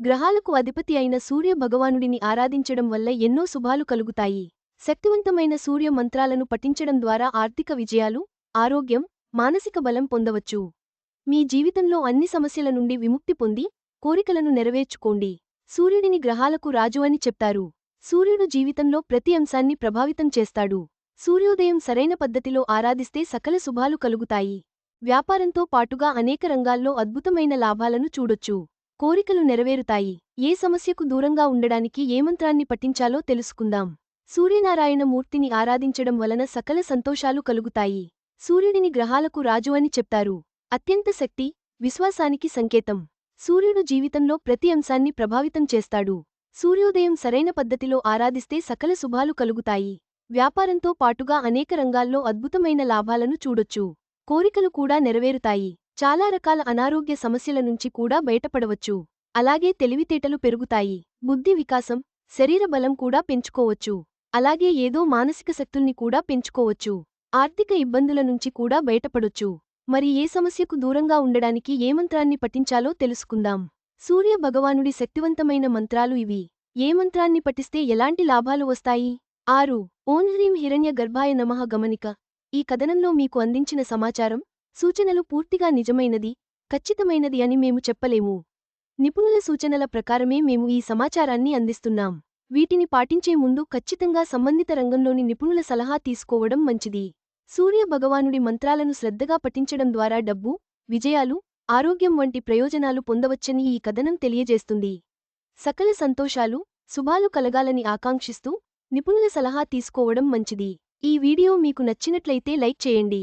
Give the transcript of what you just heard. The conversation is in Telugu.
గ్రహాలకు అధిపతి అయిన సూర్య భగవానుడిని ఆరాధించడం వల్ల ఎన్నో శుభాలు కలుగుతాయి. శక్తివంతమైన సూర్య మంత్రాలను పఠించడం ద్వారా ఆర్థిక విజయాలు ఆరోగ్యం మానసిక బలం పొందవచ్చు. మీ జీవితంలో అన్ని సమస్యల నుండి విముక్తి పొంది కోరికలను నెరవేర్చుకోండి. సూర్యుడిని గ్రహాలకు రాజు అని చెప్తారు. సూర్యుడు జీవితంలో ప్రతి అంశాన్ని ప్రభావితం చేస్తాడు. సూర్యోదయం సరైన పద్ధతిలో ఆరాధిస్తే సకల శుభాలు కలుగుతాయి. వ్యాపారంతో పాటుగా అనేక రంగాల్లో అద్భుతమైన లాభాలను చూడొచ్చు. కోరికలు నెరవేరుతాయి. ఏ సమస్యకు దూరంగా ఉండడానికి ఏ మంత్రాన్ని పఠించాలో తెలుసుకుందాం. సూర్యనారాయణ మూర్తిని ఆరాధించడం వలన సకల సంతోషాలు కలుగుతాయి. సూర్యుడిని గ్రహాలకు రాజు అని చెప్తారు. అత్యంత శక్తి విశ్వాసానికి సంకేతం. సూర్యుడు జీవితంలో ప్రతి అంశాన్ని ప్రభావితం చేస్తాడు. సూర్యోదయం సరైన పద్ధతిలో ఆరాధిస్తే సకల శుభాలు కలుగుతాయి. వ్యాపారంతో పాటుగా అనేక రంగాల్లో అద్భుతమైన లాభాలను చూడొచ్చు. కోరికలు కూడా నెరవేరుతాయి. చాలా రకాల అనారోగ్య సమస్యల నుంచి కూడా బయటపడవచ్చు. అలాగే తెలివితేటలు పెరుగుతాయి. బుద్ధి వికాసం శరీర బలం కూడా పెంచుకోవచ్చు. అలాగే ఏదో మానసిక శక్తుల్ని కూడా పెంచుకోవచ్చు. ఆర్థిక ఇబ్బందుల నుంచి కూడా బయటపడొచ్చు. మరి ఏ సమస్యకు దూరంగా ఉండడానికి ఏ మంత్రాన్ని పఠించాలో తెలుసుకుందాం. సూర్య భగవానుడి శక్తివంతమైన మంత్రాలు ఇవి. ఏ మంత్రాన్ని పఠిస్తే ఎలాంటి లాభాలు వస్తాయి? ఆరు. ఓం హ్రీం హిరణ్య గర్భాయ నమః గమనిక. ఈ కథనంలో మీకు అందించిన సమాచారం సూచనలు పూర్తిగా నిజమైనది ఖచ్చితమైనది అని మేము చెప్పలేము. నిపుణుల సూచనల ప్రకారమే మేము ఈ సమాచారాన్ని అందిస్తున్నాం. వీటిని పాటించే ముందు ఖచ్చితంగా సంబంధిత రంగంలోని నిపుణుల సలహా తీసుకోవడం మంచిది. సూర్య భగవానుడి మంత్రాలను శ్రద్ధగా పఠించడం ద్వారా డబ్బు విజయాలు ఆరోగ్యం వంటి ప్రయోజనాలు పొందవచ్చని ఈ కథనం తెలియజేస్తుంది. సకల సంతోషాలు శుభాలు కలగాలని ఆకాంక్షిస్తూ నిపుణుల సలహా తీసుకోవడం మంచిది. ఈ వీడియో మీకు నచ్చినట్లయితే లైక్ చేయండి.